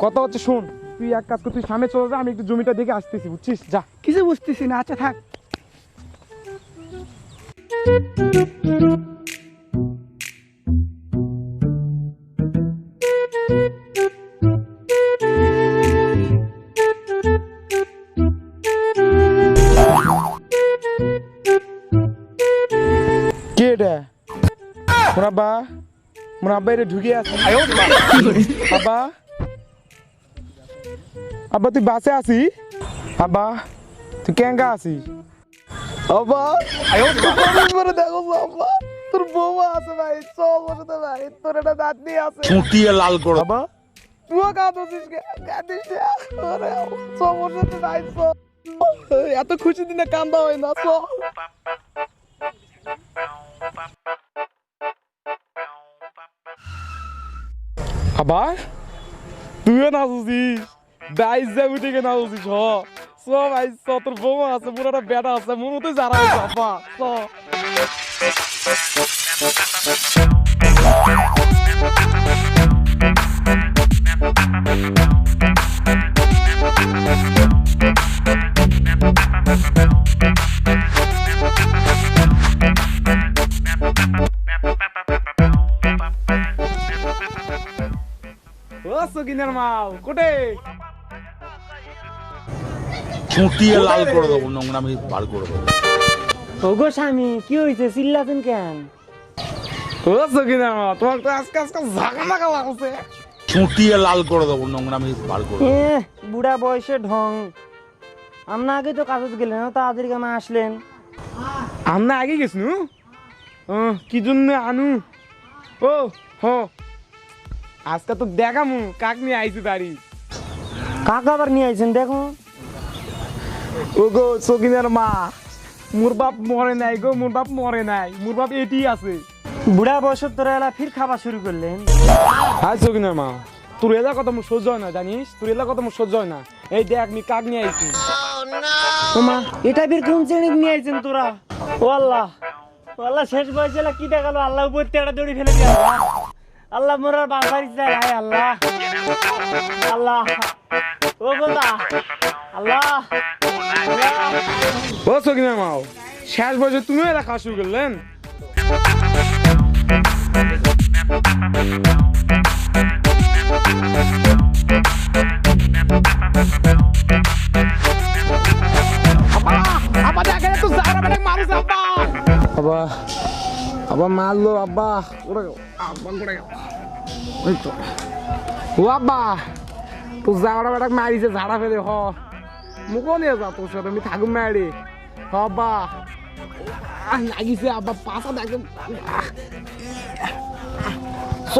কথা হচ্ছে শোন তুই এক কাজ কর তুই সামনে চলে যা আমি একটু জমিটা দেখে আসতেছি বুঝছিস? যা। কিছু বুঝতেছি না আচ্ছা থাক। কে এটা? মোর আব্বা মোর আব্বা এটা ঢুকে আছে আব্বা? আব্বা তুই বাসে আসি? আব্বা তুই কেঙ্গা আসিস আব্বা করে দেখো আব্বা? তোর বৌমা আছে ভাই চল বসে তো ভাই তোর একটা দাঁতনি আছে। চুটিয়ে লাল করে। বাবা তুইও কাঁদছিস কাঁদিস সমস্যা তো নাই চ। এত খুশি দিনে কান্দা হয় না চ আবার তুইও নাচছিস? বাইশ যা উঠে গে নাচছিস হ চ ভাই চ তোর বৌমা আছে, মোর একটা বেটা আছে, মোর মতো যারা বাবা চ ও সকিনের মাও কোটে? চুটিয়ে লাল করে দেবো নোংরামি বার করে দেবো। ওগো স্বামী কি হয়েছে চিল্লাছেন কেন? ও সকিনের মা তোমার তো আজকে আজকে ঝাঁকা মাকা লাগছে। চুটিয়ে লাল করে দেবো নোংরামি বার করে দেবো। এ বুড়া বয়সে ঢং। আমরা আগে তো কাজত গেলেন না তাড়াতাড়ি কেমন আসলেন। আমরা আগে গেছনু? ও কি জন্য আনু? ও হ। আজকে তো দেখামু কাক নিয়ে আইছি বাড়ি? কাকা আবার নিয়ে আইছেন দেখো ও গো সকিনের মা। মোর বাপ মরে নাই গো মোর বাপ মরে নাই। মোর বাপ এটি আছে। বুড়া বয়সের তোরা এলা ফির খাবার শুরু করলেন? হাই সকিনের মা। তোর এলা কথা মোর সহ্য হয় না জানিস? তোর এলা কথা মোর সহ্য হয় না। এই দেখ আমি কাক নিয়ে আইছি। তোমা এটা ফির কোন শ্রেণি নিয়ে আইছেন তোরা? ও আল্লাহ। ও আল্লাহ শেষ বয়সে এলা কি দেখাল? আল্লাহ উপর তেড়া দড়ি ফেলে দিয়ে আল্লাহ মোরার বাঁচার ইচ্ছা হায় আল্লাহ। আল্লাহ। ও গোদা আল্লাহ। ও সকিনের মাও শেষ বয়সে তুমিও এলা খাওয়া শুরু করলেন? মারলো, আব্বা। ওরে আব্বা ও আব্বা তো জাগড়া বেটাক মারিছে, ঝাড়া ফেলে, হ। মুখও নিয়ে যা তোর সাথে আমি থাকুম লাগিছে, আব্বা পাশা দেখে চ।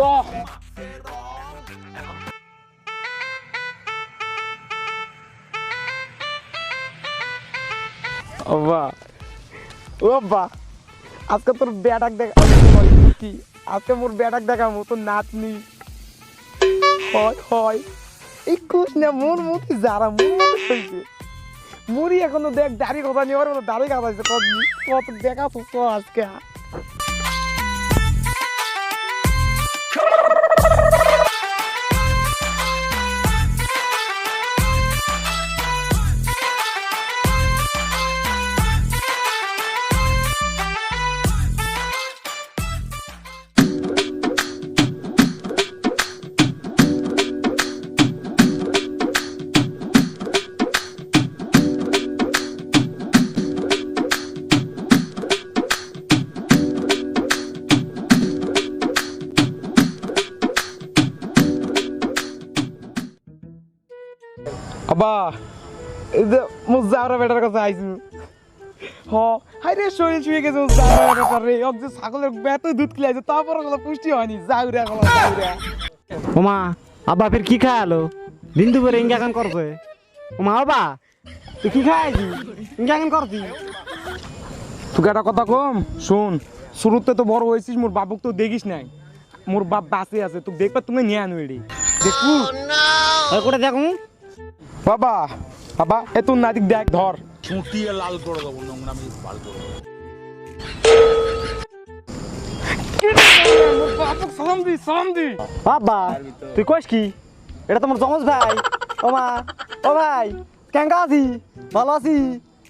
আব্বা। ও আব্বা, আজকে তোর ব্যাটাক দেখা কি? আজকে মোর ব্যাটাক দেখামো তোর নাতনি। হয় হয়। এই কুস না মোর মতি যারা মোর মতো হয়েছে মুড়ি এখনও দেখ দাড়ি কথা নিয়ে দাড়ি কাটাইছে কত দেখা তো আজকে? আবা এই যে বেটার কাছে আইছি। হ হাই রে শরীর শুয়ে গেছে মোর যাওয়ার বেটার রে। অক যে ছাগলের বেত দুধ খেলাইছে তারপর গলা পুষ্টি হয়নি। যাউরা গলা যাউরা ওমা আব্বা ফির কি খায়ালো দিন দুপুরে ইঙ্গা গান করছে ওমা আব্বা তুই কি খাইছি ইঙ্গা গান করছি তোকে একটা কথা কম? শোন শুরুতে তো বড় হয়েছিস মোর বাবুক তো দেখিস নাই। মোর বাপ বাসে আছে তোকে দেখবা তুমি নিয়ে আনু এড়ি। দেখু করে দেখুন বাবা বাবা এ তোর নাদিক দেখ ধর। চুটিয়ে লাল করে দেবো নোংরামি বার করে দেবো। তুই কইস কি? এটা তোমার জমজ ভাই। ও মা ও ভাই আছি? ভালো আছি?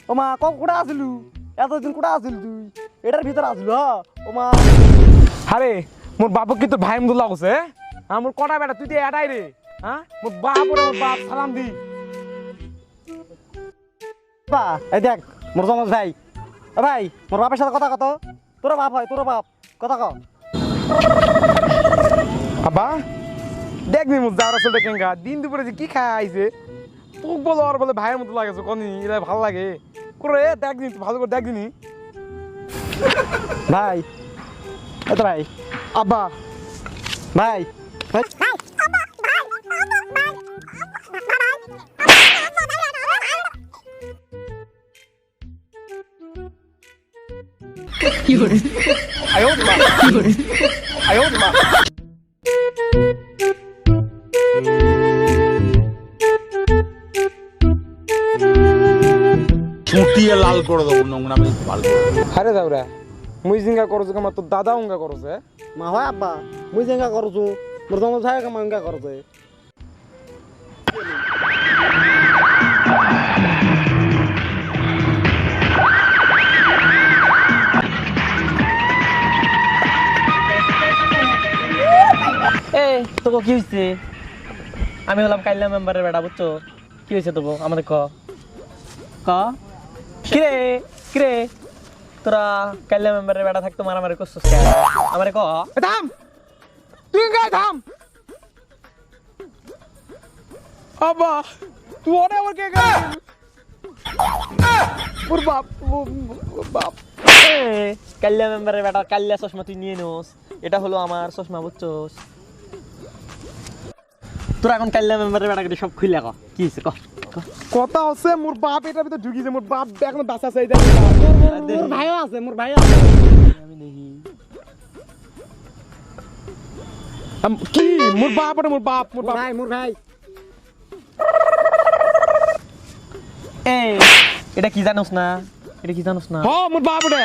ও মা ক কুড়া আসলু? এতদিন কুড়া আসলু তুই? এটার ভিতরে আসলু হ? ও মা। আরে মোর বাপক কি তোর ভাই মতো লাগছে হ্যাঁ মোর কটা বেটা তুই তো এটাই রে হ্যাঁ? মোর বাপ মোর বাপ সালাম দি। বা এই দেখ মোর জমজ ভাই। ও ভাই মোর বাপের সাথে কথা কত? তোর বাপ হয় তোর বাপ। কথা ক। আব্বা দেখবি মোর যাওয়ার আসলে কেঙ্গা দিন দুপুরে যে কি খায় আইছে তোক বলো আর বলে ভাইয়ের মতো লাগেছে কনি এটা ভালো লাগে। করে দেখদিন ভালো করে দেখদিনি ভাই এই তো ভাই। আব্বা। ভাই ভাই। ফুটিয়ে লাল করে দেবো নোংরা আমি বার করে আরে দাওরা মুই জিঙ্গা করছ কেমন? তোর দাদা উঙ্গা করছে? মা হয় আব্বা মুই যেঙ্গা করছু মোর জমজ ভাই কেমন এঙ্গা করছে? তোকে কি হয়েছে আমি হলাম কাইল্লা মেম্বারের বেটা বুঝছ? কি হয়েছে তোকে? আমাদের ক। ক? কিরে? কিরে? তোরা কাইল্লা মেম্বারের বেটা থাকতো মারামারি করছিস আমারে ক? থাম! তুই গায়ে থাম! আব্বা তুই ওরে আমার কে গায়ে ওর বাপ বাপ। এ, মেম্বারের বেটা কাইল্লা চশমা তুই নিয়ে নোস। এটা হলো আমার চশমা বুঝছোস? তোরা এখন কাইল্লা মেম্বারের বেটা সব খুলে ক। কি হয়েছে ক? ক। কথা হচ্ছে মোর বাপ এটার ভিতরে ঢুকিছে মোর বাপ এখন বাসা চাই মোর ভাইও আছে মোর ভাইও আছে। আমি দেখি। কি? মোর বাপ ওটা মোর বাপ। মোর ভাই মোর ভাই। এ এটা কি জানোস না? এটা কি জানোস না? হ মোর বাপ ওটা।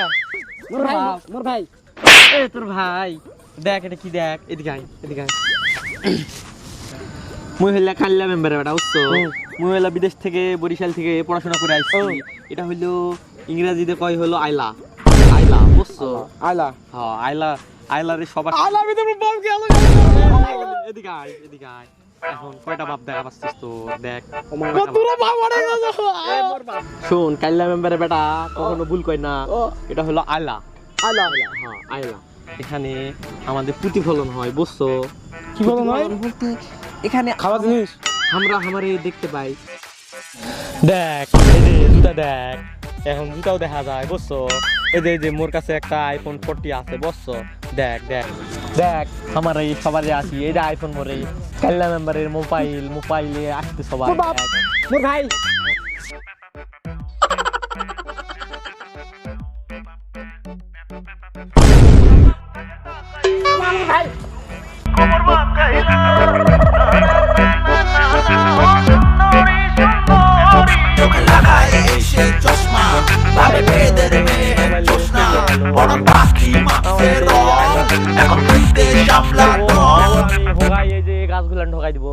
মোর ভাই মোর ভাই। এ তোর ভাই। দেখ এটা কি দেখ? এদিকে আয় এদিকে আয়। মুই হইলা কাল্লা মেম্বারে বেটা বুঝছ? মুই হইলা বিদেশ থেকে বরিশাল থেকে পড়াশোনা করে আইছি এটা হইল ইংরেজিতে কয় হলো আইলা আইলা বুঝছ? আইলা হ্যাঁ আইলা আইলারে সবার আইলা আমি বাপ এদিকে আয় এদিকে আয়। এখন কয়টা বাপ দেখা পাচ্ছিস তো? দেখ। শোন কাল্লা মেম্বারে বেটা কখনো ভুল কয় না। এটা হলো আইলা আইলা হ্যাঁ আইলা এখানে আমাদের প্রতিফলন হয় বুঝছ? কি বলো বলতে এখানে খাওয়া জিনিস? আমরা আমারে দেখতে পাই। দেখ এই যে জুতা দেখ এখন জুতাও দেখা যায় বুঝছ? এই যে এই যে মোর কাছে একটা আইফোন ফোরটি আছে বুঝছ? দেখ দেখ দেখ আমার এই সবারই আছি এই যে আইফোন মোরে। কাল্লা মেম্বারের মোবাইল মোবাইলে আসতে সবাই। মোর ভাই। যে গাছগুলো ঢোকাই দিব